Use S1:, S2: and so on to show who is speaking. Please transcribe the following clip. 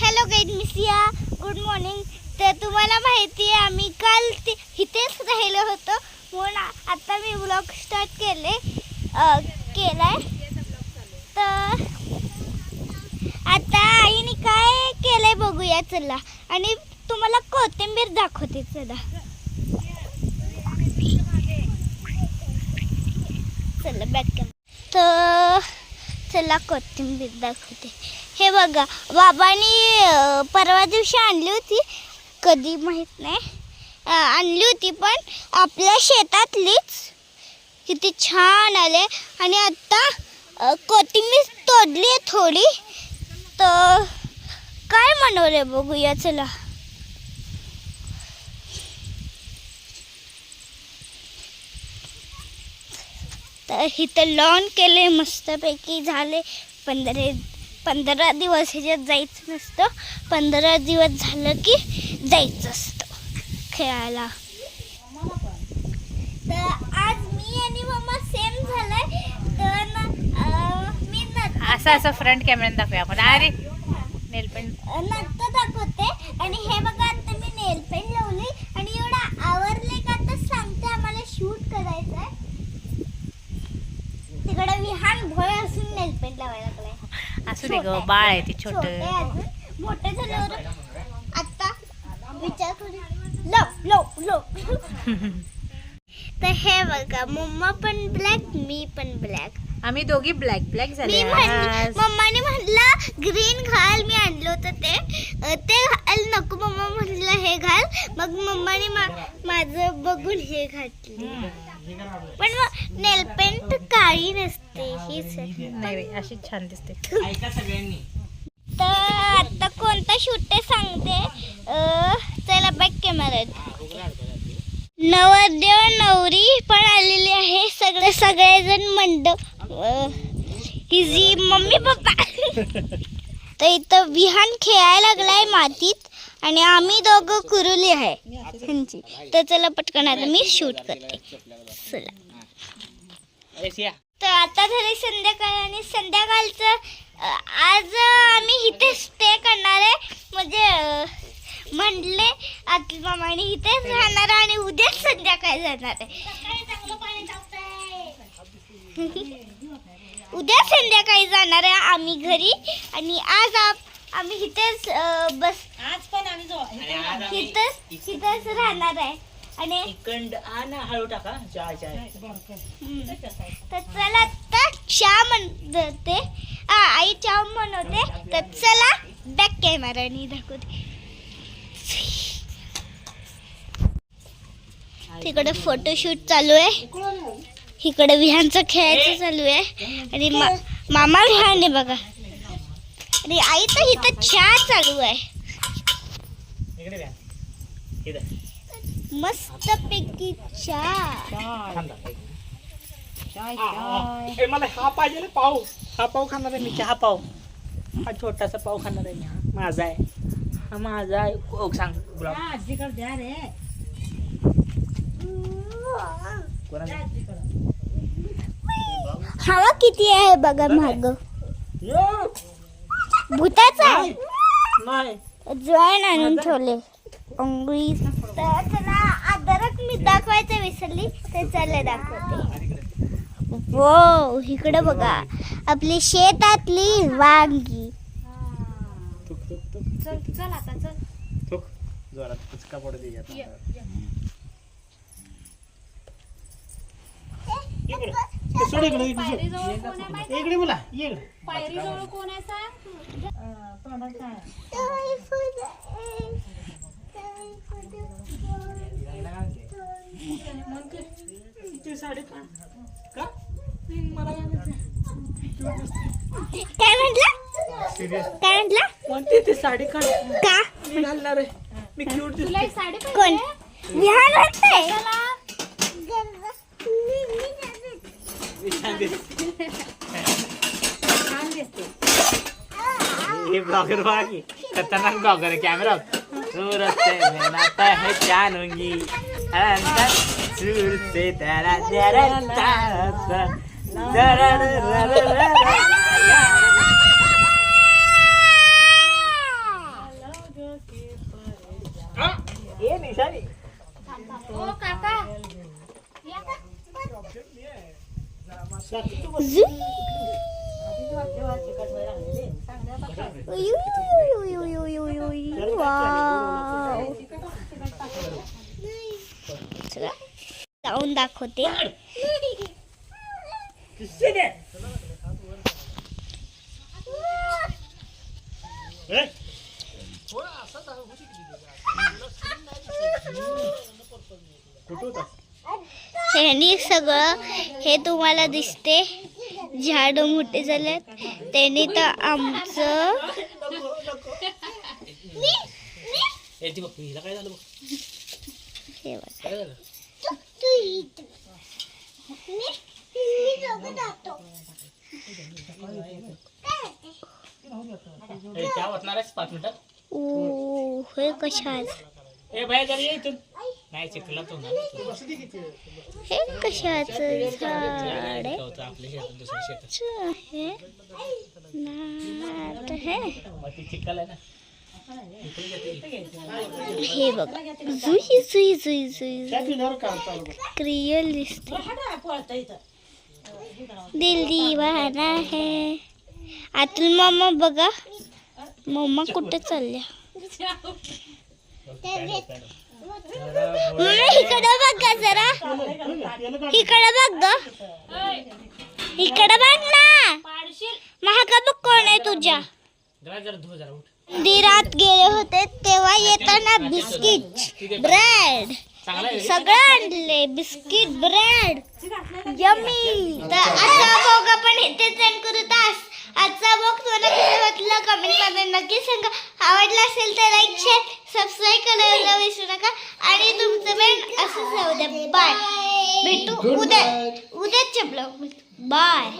S1: Hello guide मिसिया good morning तर तुम्हाला माहिती आहे आम्ही काल ते इथेच राहिलो होतो. म्हणून आता मी ब्लॉग स्टार्ट केले केला आहे तर आता आईने काय केलं आहे बघूया चला. आणि तुम्हाला कोथिंबीर दाखवते चला. चला बॅक तर चला कोथिंबीर दाखवते. हे बघा बाबांनी परवा दिवशी आणली होती कधी माहीत नाही. आणली होती पण आपल्या शेतातलीच. किती छान आले. आणि आत्ता कोथिंबीर तोडली आहे थोडी. तर काय बनवले बघूया चला. तर इथं लॉन केले मस्तपैकी झाले. पंधरा पंधरा दिवस ह्याच्यात जायचं नसतं. पंधरा दिवस झालं की जायचं असतं खेळायला. तर आज मी आणि मम्मा सेम झालाय. तर मी न-
S2: असं असं फ्रंट कॅमेऱ्यात दाखवूया आपण. अरे नेल पेंट
S1: दाखवते. आणि हे बघा आता मी नेल पेंट लावली आणि एवढं आवरले का तर सांगते आम्हाला शूट करायचं आहे तिकडे विहान भोय असून नेल पेंट लावायला लागलाय
S2: असू दे ग. बाळ आहे ती छोट.
S1: मोठे झाल्यावर आता विचार करू लो लो लो. तर हे बघा मम्मा पण ब्लॅक मी पण ब्लॅक
S2: आम्ही दोघी ब्लॅक ब्लॅक झाले.
S1: मम्माने म्हणलं ग्रीन घाल. मी आणलं होतं ते. ते घाल नको मम्मा म्हणलं. मग मम्माने मा- माझं बघून हे घातलं. पण मग नेल पेंट काळी नसते हीच.
S2: नाही अशी छान दिसते.
S1: तर आता कोणता शूट ते सांगते. अ, चला बॅक कॅमेरा नवरदेव नवरी पण आलेली आहे. सगळे सगळेजण मंडप हिजी मम्मी पप्पा. तर इथं विहान खेळायला लागलाय मातीत. आणि आम्ही दोघं कुरुली आहे. ह्यांची. तर चला पटकन आता मी शूट करते. चला. तर आता झाली संध्याकाळ आणि संध्याकाळचं आज आम्ही इथे स्टे करणार आहे. म्हणजे म्हणले आतील मामाने इथेच राहणार आहे आणि उद्याच संध्याकाळी जाणार आहे. उद्या संध्याकाळी जाणार आहे आम्ही घरी. आणि आज आप- आम्ही इथेच अ, बस
S2: आज पण आम्ही
S1: इथंच इथंच राहणार आहे. आणि
S3: इकंड आ ना हळू टाका.
S1: हम्म. तर चला आता चहा म्हणते. आ, आई चहा म्हणवते तर चला बॅक कॅमेराने दाखवते. तिकडे फोटोशूट चालू आहे. इकडे विहानचं खेळायचं चालू आहे. आणि मा- मामा विहान आहे बघा. आणि आई तर इथं चहा चालू आहे. मस्त पैकी चहा.
S3: मला हा पाहिजे ना पाव. हा पाव खाणार आहे मी चहा पाव. हा छोटासा पाव खाणार आहे मी हा. माझा आहे. हा माझा आहे. ओ, सांग?
S1: हवा किती आहे बघा माग. भूताचा आहे?
S3: नाही.
S1: जॉईन आणून ठेवले. अंगुळी. तर अदरक मी दाखवायचं विसरली तर चला दाखवते. वो इकडे बघा. आपली शेतातली वांगी.
S3: थुक थुक थुक
S2: चल चल आता चल
S3: थुक जोरात पुचका पडू दे आता. इकडे. ते सोड इकडे, इकडे सोड. इकडे बोला ये इकडे.
S2: पायरी जवळ कोण आहे सांग
S3: ती साडी का? का? मला काय
S1: म्हटलं?
S3: Serious.
S1: काय म्हटलं?
S3: कोणती ती साडी काढ
S1: का?
S3: मी घालणार आहे. मी क्यूट दिसते.
S2: साडी
S1: कोण? विहान वाटतंय
S3: छान हे ब्लॉगर बघा की खतरनाक ब्लॉगर आहे कॅमेरा सूरत से मैं नाता है जानूंगी अंदर सूर से तेरा तेरा तारा
S1: वाव. चला, दाखवते. ह्यानी सगळं हे तुम्हाला दिसते. झाड मोठे झालेत. त्यांनी तर आमचं हे
S3: झालं ए,
S1: हे कशाच हे झाड आहे?
S3: आपल्या शेतात दुसऱ्या शेतात.
S1: अच्छा, हे नाट हे
S3: मग ती चिखल आहे ना.
S1: हे बघा. जुई जुई जुई जुई क्रियल दिसते दिल दीवाना है. आतून मम्मा बघा. मम्मा कुठे चालल्या? इकडे बघ ग जरा. इकडे बघ ग. इकडे बघ ना. महाका बघ कोण आहे तुझ्या? दिरात गेले होते तेव्हा येताना बिस्किट ब्रेड. सगळं आणले बिस्किट ब्रेड. यमी तर आजचा भोग आपण इथेच एंड करू तास आजचा भोग तुला कसं वाटलं? कमेंटमध्ये नक्की सांगा. आवडला असेल तर लाईक शेअर सबस्क्राईब करायला विसरू नका. आणि तुमचं बेट असंच राहू द्या. बाय भेटू उद्या उद्याच्या ब्लॉग बाय